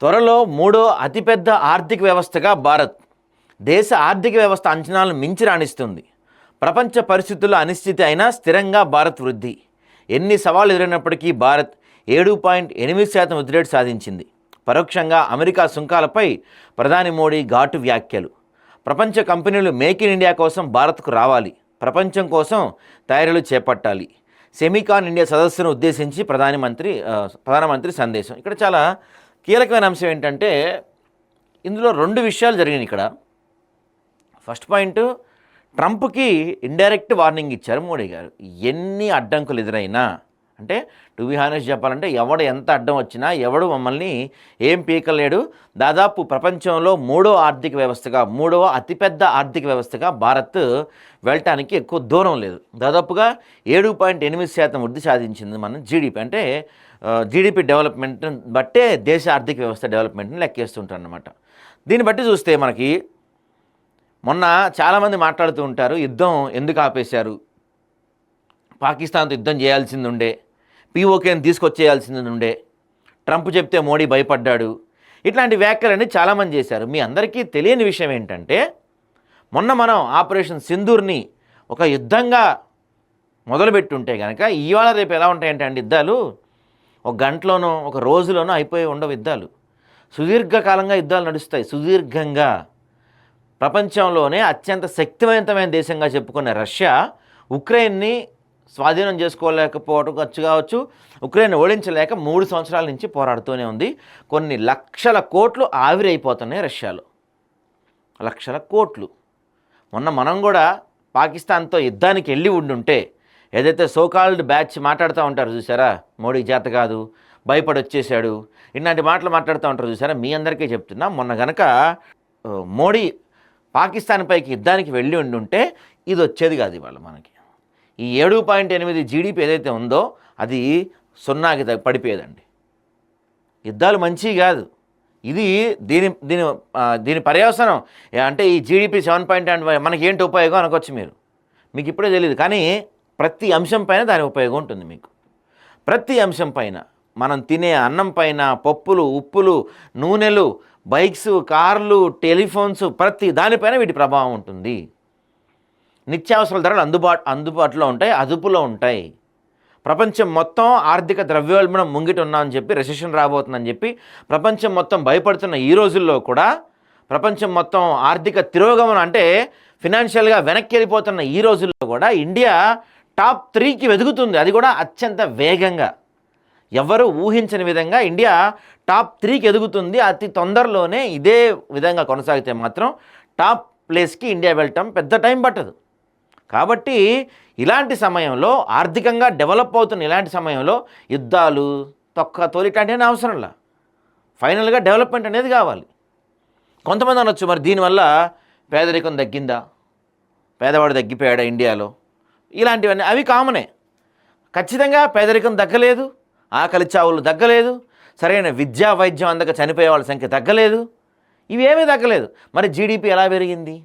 త్వరలో మూడో అతిపెద్ద ఆర్థిక వ్యవస్థగా భారత్. దేశ ఆర్థిక వ్యవస్థ అంచనాలను మించి రాణిస్తుంది. ప్రపంచ పరిస్థితుల్లో అనిశ్చితి అయినా స్థిరంగా భారత్ వృద్ధి. ఎన్ని సవాళ్ళు ఎదురైనప్పటికీ భారత్ ఏడు పాయింట్ ఎనిమిది శాతం వృద్ధి రేటు సాధించింది. పరోక్షంగా అమెరికా సుంకాలపై ప్రధాని మోడీ ఘాటు వ్యాఖ్యలు. ప్రపంచ కంపెనీలు మేక్ ఇన్ ఇండియా కోసం భారత్కు రావాలి. ప్రపంచం కోసం తయారీలు చేపట్టాలి. సెమీకాన్ ఇండియా సదస్సును ఉద్దేశించి ప్రధానమంత్రి ప్రధానమంత్రి సందేశం. ఇక్కడ చాలా కీలకమైన అంశం ఏంటంటే ఇందులో రెండు విషయాలు జరిగినాయి ఇక్కడ. ఫస్ట్ పాయింట్ ట్రంప్కి ఇండైరెక్ట్ వార్నింగ్ ఇచ్చారు మోడీ గారు. ఎన్ని అడ్డంకులు ఎదురైనా అంటే టు బి హానెస్ట్ చెప్పాలంటే ఎవడు ఎంత అడ్డం వచ్చినా ఎవడు మమ్మల్ని ఏం పీకలేడు. దాదాపు ప్రపంచంలో మూడో ఆర్థిక వ్యవస్థగా మూడవ అతిపెద్ద ఆర్థిక వ్యవస్థగా భారత్ వెళ్ళటానికి ఎక్కువ దూరం లేదు. దాదాపుగా ఏడు పాయింట్ ఎనిమిది శాతం వృద్ధి సాధించింది మనం జీడిపి అంటే జీడిపి డెవలప్మెంట్ బట్టే దేశ ఆర్థిక వ్యవస్థ డెవలప్మెంట్ని లెక్కేస్తుంటారు అనమాట దీన్ని బట్టి చూస్తే మనకి మొన్న చాలామంది మాట్లాడుతూ ఉంటారు యుద్ధం ఎందుకు ఆపేశారు? పాకిస్తాన్తో యుద్ధం చేయాల్సింది ఉండే. పీఓకేని తీసుకొచ్చేయాల్సింది ఉండే ట్రంప్ చెప్తే మోడీ భయపడ్డాడు. ఇట్లాంటి వ్యాఖ్యలన్నీ చాలామంది చేశారు. మీ అందరికీ తెలియని విషయం ఏంటంటే మొన్న మనం ఆపరేషన్ సింధూర్ని ఒక యుద్ధంగా మొదలుపెట్టుంటే కనుక ఇవాళ రేపు ఎలా ఉంటాయంటే అండి యుద్ధాలు? ఒక గంటలోనో ఒక రోజులోనో అయిపోయి ఉండవు యుద్ధాలు. సుదీర్ఘకాలంగా యుద్ధాలు నడుస్తాయి. సుదీర్ఘంగా. ప్రపంచంలోనే అత్యంత శక్తివంతమైన దేశంగా చెప్పుకున్న రష్యా ఉక్రెయిన్ని స్వాధీనం చేసుకోలేకపోవడం ఖర్చు కావచ్చు. ఉక్రెయిన్ ఓడించలేక మూడు సంవత్సరాల నుంచి పోరాడుతూనే ఉంది. కొన్ని లక్షల కోట్లు ఆవిరైపోతున్నాయి రష్యాలో. లక్షల కోట్లు. మొన్న మనం కూడా పాకిస్తాన్తో యుద్ధానికి వెళ్ళి ఉండుంటే ఏదైతే సోకాల్డ్ బ్యాచ్ మాట్లాడుతూ ఉంటారు చూసారా? మోడీ చేత కాదు భయపడి వచ్చేసాడు ఇలాంటి మాటలు మాట్లాడుతూ ఉంటారు చూసారా? మీ అందరికీ చెప్తున్నా మొన్న గనక మోడీ పాకిస్తాన్ పైకి యుద్ధానికి వెళ్ళి ఉండుంటే ఇది వచ్చేది కాదు ఇవాళ మనకి. ఈ ఏడు పాయింట్ ఎనిమిది జీడిపి ఏదైతే ఉందో అది సున్నాకి పడిపోయేదండి. యుద్ధాలు మంచివి కాదు. ఇది దీని దీని దీని పర్యవసనం. అంటే ఈ జీడిపి సెవెన్ పాయింట్ అండ్ మనకి ఏంటి ఉపయోగం అనుకోవచ్చు మీరు. మీకు ఇప్పుడే తెలియదు కానీ ప్రతి అంశం పైన దాని ఉపయోగం ఉంటుంది మీకు. ప్రతి అంశం పైన మనం తినే అన్నం పైన పప్పులు ఉప్పులు నూనెలు బైక్స్ కార్లు టెలిఫోన్స్ ప్రతి దానిపైన వీటి ప్రభావం ఉంటుంది. నిత్యావసరాల ధరలు అందుబాటు అందుబాటులో ఉంటాయి అదుపులో ఉంటాయి. ప్రపంచం మొత్తం ఆర్థిక ద్రవ్యోల్బణం ముంగిట ఉన్నామని చెప్పి రెసెషన్ రాబోతుందని చెప్పి ప్రపంచం మొత్తం భయపడుతున్న ఈ రోజుల్లో కూడా ప్రపంచం మొత్తం ఆర్థిక తిరోగమనం అంటే ఫినాన్షియల్గా వెనక్కి వెళ్ళిపోతున్న ఈ రోజుల్లో కూడా ఇండియా టాప్ త్రీకి వెతుకుతుంది అది కూడా అత్యంత వేగంగా. ఎవరు ఊహించని విధంగా ఇండియా టాప్ త్రీకి ఎదుగుతుంది. అతి తొందరలోనే ఇదే విధంగా కొనసాగితే మాత్రం టాప్ ప్లేస్కి ఇండియా వెళ్ళటం పెద్ద టైం పట్టదు. కాబట్టి ఇలాంటి సమయంలో ఆర్థికంగా డెవలప్ అవుతున్న ఇలాంటి సమయంలో యుద్ధాలు తొక్క తోలిటాంటి అవసరంలా. ఫైనల్గా డెవలప్మెంట్ అనేది కావాలి. కొంతమంది అనొచ్చు మరి దీనివల్ల పేదరికం తగ్గిందా? పేదవాడు తగ్గిపోయాడా ఇండియాలో? ఇలాంటివన్నీ అవి కామనే. ఖచ్చితంగా పేదరికం తగ్గలేదు ఆకలి చావులు తగ్గలేదు సరైన విద్యా వైద్యం అందక చనిపోయే వాళ్ళ సంఖ్య తగ్గలేదు ఇవి ఏమీ తగ్గలేదు. మరి జీడిపి ఎలా పెరిగింది?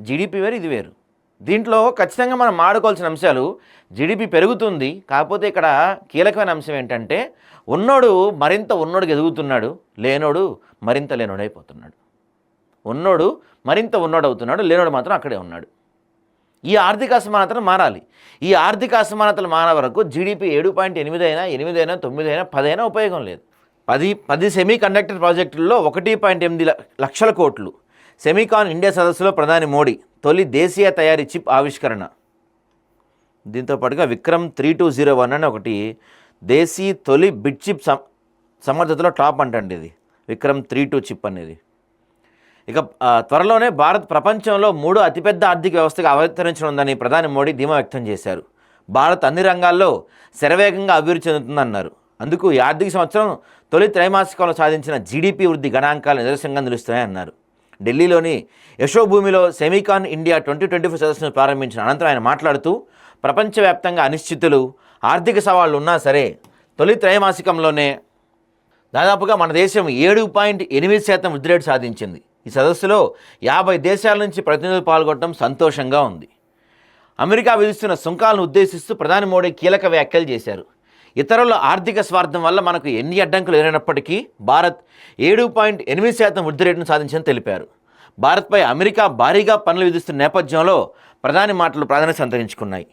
జీడిపి వేరు ఇది వేరు. దీంట్లో ఖచ్చితంగా మనం మాడుకోవాల్సిన అంశాలు జీడిపి పెరుగుతుంది కాకపోతే ఇక్కడ కీలకమైన అంశం ఏంటంటే ఉన్నోడు మరింత ఉన్నోడికి ఎదుగుతున్నాడు లేనోడు మరింత లేనోడైపోతున్నాడు ఉన్నోడు మరింత ఉన్నోడు అవుతున్నాడు లేనోడు మాత్రం అక్కడే ఉన్నాడు. ఈ ఆర్థిక అసమానతలు మారాలి. ఈ ఆర్థిక అసమానతలు మారే వరకు జీడిపి ఏడు పాయింట్ ఎనిమిది అయినా ఎనిమిది అయినా తొమ్మిది అయినా పదైనా ఉపయోగం లేదు. పది పది సెమీ కండక్టర్ ప్రాజెక్టుల్లో ఒకటి పాయింట్ ఎనిమిది లక్షల కోట్లు. సెమీకాన్ ఇండియా సదస్సులో ప్రధాని మోడీ. తొలి దేశీయ తయారీ చిప్ ఆవిష్కరణ. దీంతో పాటుగా Vikram three two zero one అని ఒకటి దేశీ తొలి బిట్ చిప్ సమ సమర్థతలో టాప్ అంటండి ఇది. విక్రమ్ త్రీ టూ చిప్ అనేది. ఇక త్వరలోనే భారత్ ప్రపంచంలో మూడో అతిపెద్ద ఆర్థిక వ్యవస్థగా అవతరించనుందని ప్రధాని మోడీ ధీమా వ్యక్తం చేశారు. భారత్ అన్ని రంగాల్లో శరవేగంగా అభివృద్ధి చెందుతుందన్నారు. అందుకు ఈ ఆర్థిక సంవత్సరం తొలి త్రైమాసికంలో సాధించిన జీడిపి వృద్ధి గణాంకాలు నిదర్శనంగా నిలుస్తాయన్నారు ఢిల్లీలోని యశోభూమిలో Semicon India twenty twenty four సదస్సును ప్రారంభించిన అనంతరం ఆయన మాట్లాడుతూ ప్రపంచవ్యాప్తంగా అనిశ్చితులు ఆర్థిక సవాళ్ళు ఉన్నా సరే తొలి త్రైమాసికంలోనే దాదాపుగా మన దేశం ఏడు పాయింట్ ఎనిమిది శాతం వృద్ధి రేటు సాధించింది. ఈ సదస్సులో యాభై దేశాల నుంచి ప్రతినిధులు పాల్గొనడం సంతోషంగా ఉంది. అమెరికా విధిస్తున్న సుంకాలను ఉద్దేశిస్తూ ప్రధాని మోడీ కీలక వ్యాఖ్యలు చేశారు. ఇతరుల ఆర్థిక స్వార్థం వల్ల మనకు ఎన్ని అడ్డంకులు ఎదురైనప్పటికీ భారత్ ఏడు పాయింట్ ఎనిమిది శాతం వృద్ధి రేటును సాధించని తెలిపారు. భారత్పై అమెరికా భారీగా పనులు విధిస్తున్న నేపథ్యంలో ప్రధాని మాటలు ప్రాధాన్యత సంతరించుకున్నాయి.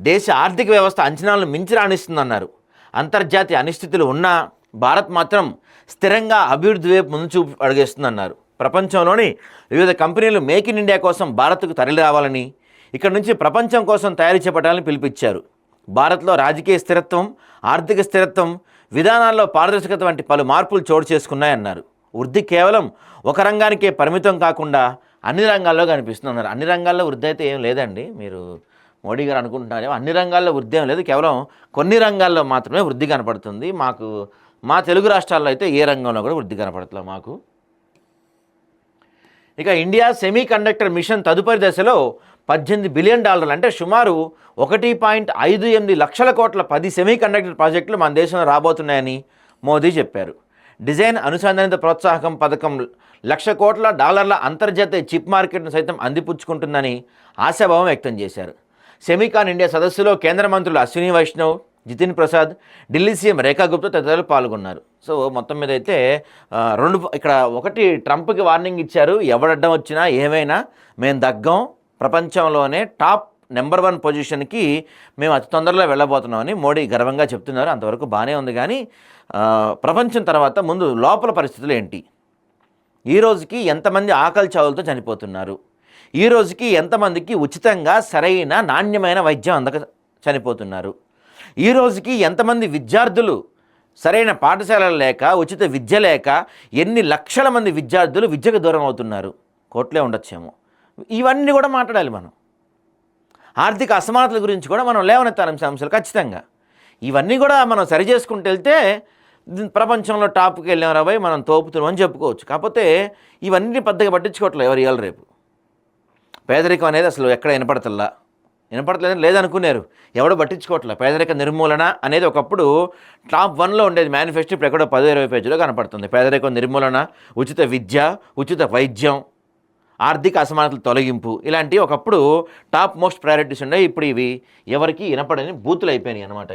దేశ ఆర్థిక వ్యవస్థ అంచనాలను మించి రాణిస్తుందన్నారు. అంతర్జాతీయ అనిశ్చితులు ఉన్నా భారత్ మాత్రం స్థిరంగా అభివృద్ధి వైపు ముందు చూపు అడిగేస్తుందన్నారు. ప్రపంచంలోని వివిధ కంపెనీలు మేక్ ఇన్ ఇండియా కోసం భారత్కు తరలి రావాలని ఇక్కడ నుంచి ప్రపంచం కోసం తయారు చేపట్టాలని పిలుపిచ్చారు భారత్లో రాజకీయ స్థిరత్వం ఆర్థిక స్థిరత్వం విధానాల్లో పారదర్శకత వంటి పలు మార్పులు చోటు చేసుకున్నాయన్నారు. వృద్ధి కేవలం ఒక రంగానికే పరిమితం కాకుండా అన్ని రంగాల్లో కనిపిస్తున్నారు అన్ని రంగాల్లో వృద్ధి అయితే ఏం లేదండి. మీరు మోడీ గారు అనుకుంటున్నారేమో అన్ని రంగాల్లో వృద్ధి ఏం లేదు. కేవలం కొన్ని రంగాల్లో మాత్రమే వృద్ధి కనపడుతుంది. మాకు మా తెలుగు రాష్ట్రాల్లో అయితే ఏ రంగంలో కూడా వృద్ధి కనపడట్లేదు మాకు. ఇక ఇండియా సెమీ కండక్టర్ మిషన్ తదుపరి దశలో పద్దెనిమిది బిలియన్ డాలర్లు. అంటే సుమారు ఒకటి పాయింట్ ఐదు ఎనిమిది లక్షల కోట్ల పది సెమీ కండక్టర్ ప్రాజెక్టులు మన దేశంలో రాబోతున్నాయని మోదీ చెప్పారు. డిజైన్ అనుసంధానిత ప్రోత్సాహకం పథకం లక్ష కోట్ల డాలర్ల అంతర్జాతీయ చిప్ మార్కెట్ను సైతం అందిపుచ్చుకుంటుందని ఆశాభావం వ్యక్తం చేశారు. సెమీకాన్ ఇండియా సదస్సులో కేంద్ర మంత్రులు అశ్విని వైష్ణవ్ జితిన్ ప్రసాద్ ఢిల్లీ సీఎం రేఖా గుప్తా తదితరులు పాల్గొన్నారు. సో మొత్తం మీద అయితే రెండు ఇక్కడ ఒకటి ట్రంప్కి వార్నింగ్ ఇచ్చారు. ఎవడడ్డం వచ్చినా ఏమైనా మేము దగ్గం ప్రపంచంలోనే టాప్ నెంబర్ వన్ పొజిషన్కి మేము అతి తొందరలో వెళ్ళబోతున్నామని మోడీ గర్వంగా చెప్తున్నారు. అంతవరకు బాగానే ఉంది కానీ ప్రపంచం తర్వాత ముందు లోపల పరిస్థితులు ఏంటి? ఈ రోజుకి ఎంతమంది ఆకలి చావులతో చనిపోతున్నారు? ఈ రోజుకి ఎంతమందికి ఉచితంగా సరైన నాణ్యమైన వైద్యం అందక చనిపోతున్నారు? ఈ రోజుకి ఎంతమంది విద్యార్థులు సరైన పాఠశాలలు లేక ఉచిత విద్య లేక ఎన్ని లక్షల మంది విద్యార్థులు విద్యకు దూరం అవుతున్నారు? కోట్లే ఉండొచ్చేమో. ఇవన్నీ కూడా మాట్లాడాలి మనం. ఆర్థిక అసమానతల గురించి కూడా మనం లేవనెత్తాలి అంశాలు ఖచ్చితంగా. ఇవన్నీ కూడా మనం సరి చేసుకుంటూ వెళ్తే ప్రపంచంలో టాప్కి వెళ్ళాం రాబోయి మనం తోపుతున్నామని చెప్పుకోవచ్చు. కాకపోతే ఇవన్నీ పెద్దగా పట్టించుకోవట్లేదు ఎవరు ఇవ్వాలి రేపు. పేదరికం అనేది అసలు ఎక్కడ వినపడతల్లా? వినపడట్లేదని లేదనుకున్నారు ఎవడో పట్టించుకోవట్లే? పేదరిక నిర్మూలన అనేది ఒకప్పుడు టాప్ వన్లో ఉండేది మేనిఫెస్టో ఇప్పుడు ఎక్కడో పదో ఇరవై పేజీలో కనపడుతుంది. పేదరికం నిర్మూలన ఉచిత విద్య ఉచిత వైద్యం ఆర్థిక అసమానతల తొలగింపు ఇలాంటివి ఒకప్పుడు టాప్ మోస్ట్ ప్రయారిటీస్ ఉన్నాయి. ఇప్పుడు ఇవి ఎవరికి వినపడని బూతులు అయిపోయినాయి అనమాట